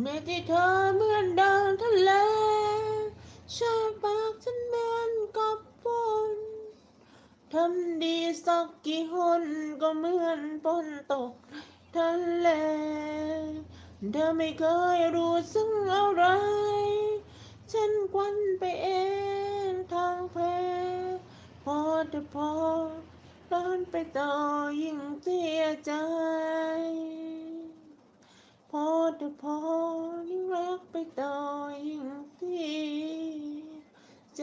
แม้ที่เธอเหมือนดังทะเลชายปากฉันเหมือนกับฝนทำดีสักกี่หนก็เหมือนฝนตกทะเลเธอไม่เคยรู้สึกอะไร ฉันควันไปเองทางเพพอแต่พอร้อนไปต่อยิ่งเสียใจ แต่พอยิ่งรักไปต่อยิ่งเสียใจ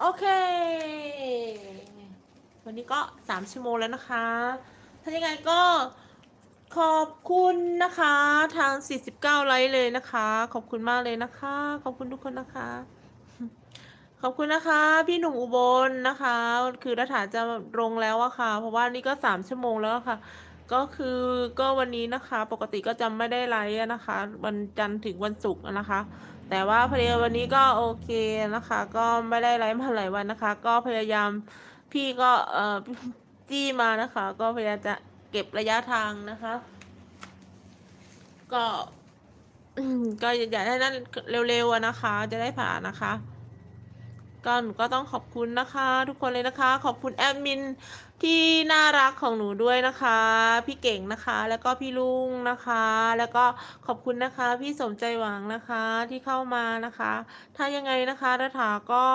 โอเค วันนี้ก็สามชั่วโมงแล้วนะคะ ถ้ายังไงก็ ขอบคุณนะคะทาง 49 ไลค์เลยนะคะ ขอบคุณมากเลยนะคะ ขอบคุณทุกคนนะคะ ขอบคุณนะคะ พี่หนุ่มอุบลนะคะ คือรัฐาจะลงแล้วอะค่ะ เพราะว่านี่ก็สามชั่วโมงแล้วะค่ะ ก็คือก็วันนี้นะคะ ปกติก็จะไม่ได้ไลฟ์นะคะ วันจันทร์ถึงวันศุกร์นะคะ แต่ว่าพอดีวันนี้ก็โอเคนะคะ ก็ไม่ได้ไลฟ์มาหลายวันนะคะ ก็พยายามพี่ก็เอ่อจี้มานะคะ ก็พยายามจะ เก็บระยะทางนะคะ ก็ก็อยากให้นั่นเร็วๆนะคะ จะได้ผ่านนะคะก็หนูก็ต้องขอบคุณนะคะ ทุกคนเลยนะคะ ขอบคุณแอดมินที่น่ารักของหนูด้วยนะคะ พี่เก่งนะคะ แล้วก็พี่ลุงนะคะ แล้วก็ขอบคุณนะคะ พี่สมใจหวังนะคะที่เข้ามานะคะ ถ้ายังไงนะคะรัฐาก็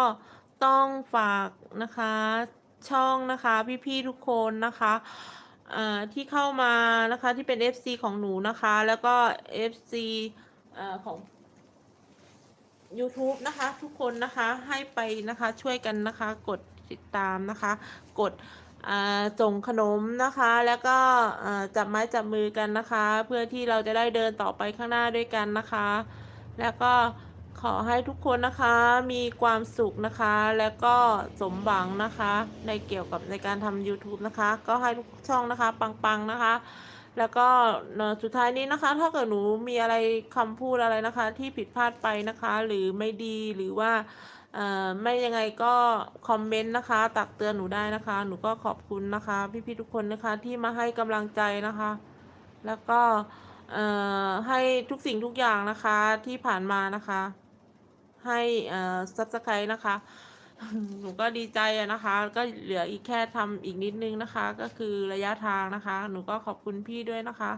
ต้องฝากนะคะช่องนะคะ พี่ๆทุกคนนะคะ อ่อที่เข้ามานะคะที่เป็น FC ของหนูนะคะ แล้วก็ FC เอ่อของ YouTube นะคะ ทุกคนนะคะให้ไปนะคะช่วยกันนะคะ กดติดตามนะคะ กดอ่าส่งขนมนะคะ แล้วก็อ่าจับไม้จับมือกันนะคะ เพื่อที่เราจะได้เดินต่อไปข้างหน้าด้วยกันนะคะ แล้วก็ ขอให้ทุกคนนะคะมีความสุขนะคะ แล้วก็สมหวังนะคะ ในเกี่ยวกับในการทำ YouTube นะคะ ก็ให้ทุกช่องนะคะ ปังๆนะคะ แล้วก็สุดท้ายนี้นะคะ ถ้าเกิดหนูมีอะไรคำพูดอะไรนะคะ ที่ผิดพลาดไปนะคะ หรือไม่ดีหรือว่าไม่ยังไงก็คอมเมนต์นะคะ ตักเตือนหนูได้นะคะ หนูก็ขอบคุณนะคะ พี่ๆทุกคนนะคะที่มาให้กำลังใจนะคะ แล้วก็ให้ทุกสิ่งทุกอย่างนะคะที่ผ่านมานะคะ ให้เอ่อซับสไครต์นะคะ หนูก็ดีใจอะนะคะ ก็เหลืออีกแค่ทำอีกนิดนึงนะคะ ก็คือระยะทางนะคะ หนูก็ขอบคุณพี่ด้วยนะคะ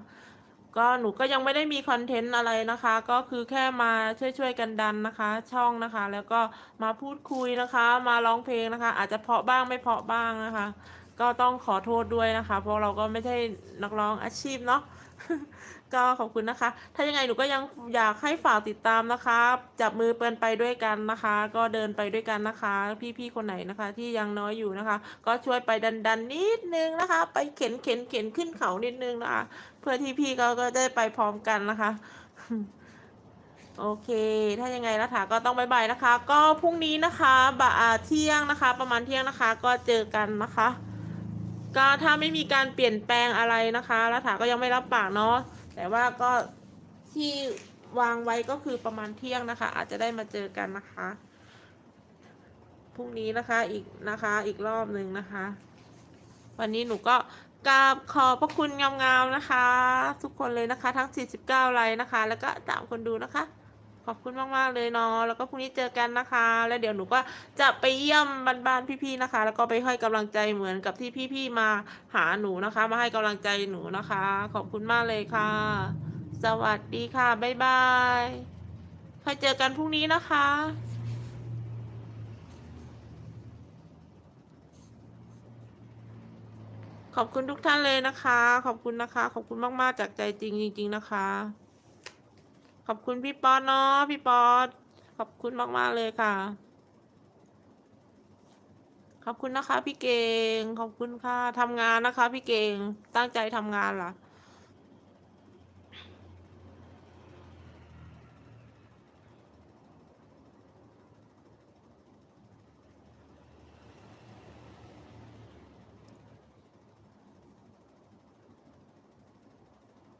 ก็หนูก็ยังไม่ได้มีคอนเทนต์อะไรนะคะ ก็คือแค่มาช่วยๆกันดันนะคะ ช่องนะคะ แล้วก็มาพูดคุยนะคะ มาร้องเพลงนะคะ อาจจะเพราะบ้างไม่เพราะบ้างนะคะ ก็ต้องขอโทษด้วยนะคะ เพราะเราก็ไม่ใช่นักร้องอาชีพเนาะ ก็ขอบคุณนะคะ ถ้ายังไงหนูก็ยังอยากให้ฝากติดตามนะคะ จับมือเปินไปด้วยกันนะคะ ก็เดินไปด้วยกันนะคะ พี่ๆคนไหนนะคะ ที่ยังน้อยอยู่นะคะ ก็ช่วยไปดันดันๆนิดนึงนะคะ ไปเข็นเข็นเข็นขึ้นเขานิดนึงนะคะ เพื่อที่พี่เขาก็ได้ไปพร้อมกันนะคะโอเค ถ้ายังไงนะคะก็ต้องบายบายนะคะ ก็พรุ่งนี้นะคะบ่ายเที่ยงนะคะ ประมาณเที่ยงนะคะ ก็เจอกันนะคะ ก็ถ้าไม่มีการเปลี่ยนแปลงอะไรนะคะรัฐาก็ยังไม่รับปากเนาะแต่ว่าก็ที่วางไว้ก็คือประมาณเที่ยงนะคะ อาจจะได้มาเจอกันนะคะพรุ่งนี้นะคะอีกนะคะอีกรอบหนึ่งนะคะ วันนี้หนูก็กราบขอบพระคุณงามๆนะคะ ทุกคนเลยนะคะ ทั้ง 49ไลน์นะคะ แล้วก็ตามคนดูนะคะ ขอบคุณมากๆเลยเนาะแล้วก็พรุ่งนี้เจอกันนะคะ แล้วเดี๋ยวหนูก็จะไปเยี่ยมบ้านๆพี่ๆนะคะ แล้วก็ไปให้กำลังใจเหมือนกับที่พี่ๆมาหาหนูนะคะ มาให้กำลังใจหนูนะคะ ขอบคุณมากเลยค่ะ สวัสดีค่ะบ๊ายบายค่อยเจอกันพรุ่งนี้นะคะขอบคุณทุกท่านเลยนะคะ ขอบคุณนะคะ ขอบคุณมาก ๆ จากใจจริงจริง ๆ นะคะ ขอบคุณพี่ปอนเนาะพี่ปอนขอบคุณมากๆเลยค่ะ ขอบคุณนะคะ พี่เก่งขอบคุณค่ะทำงานนะคะ พี่เก่งตั้งใจทำงานล่ะ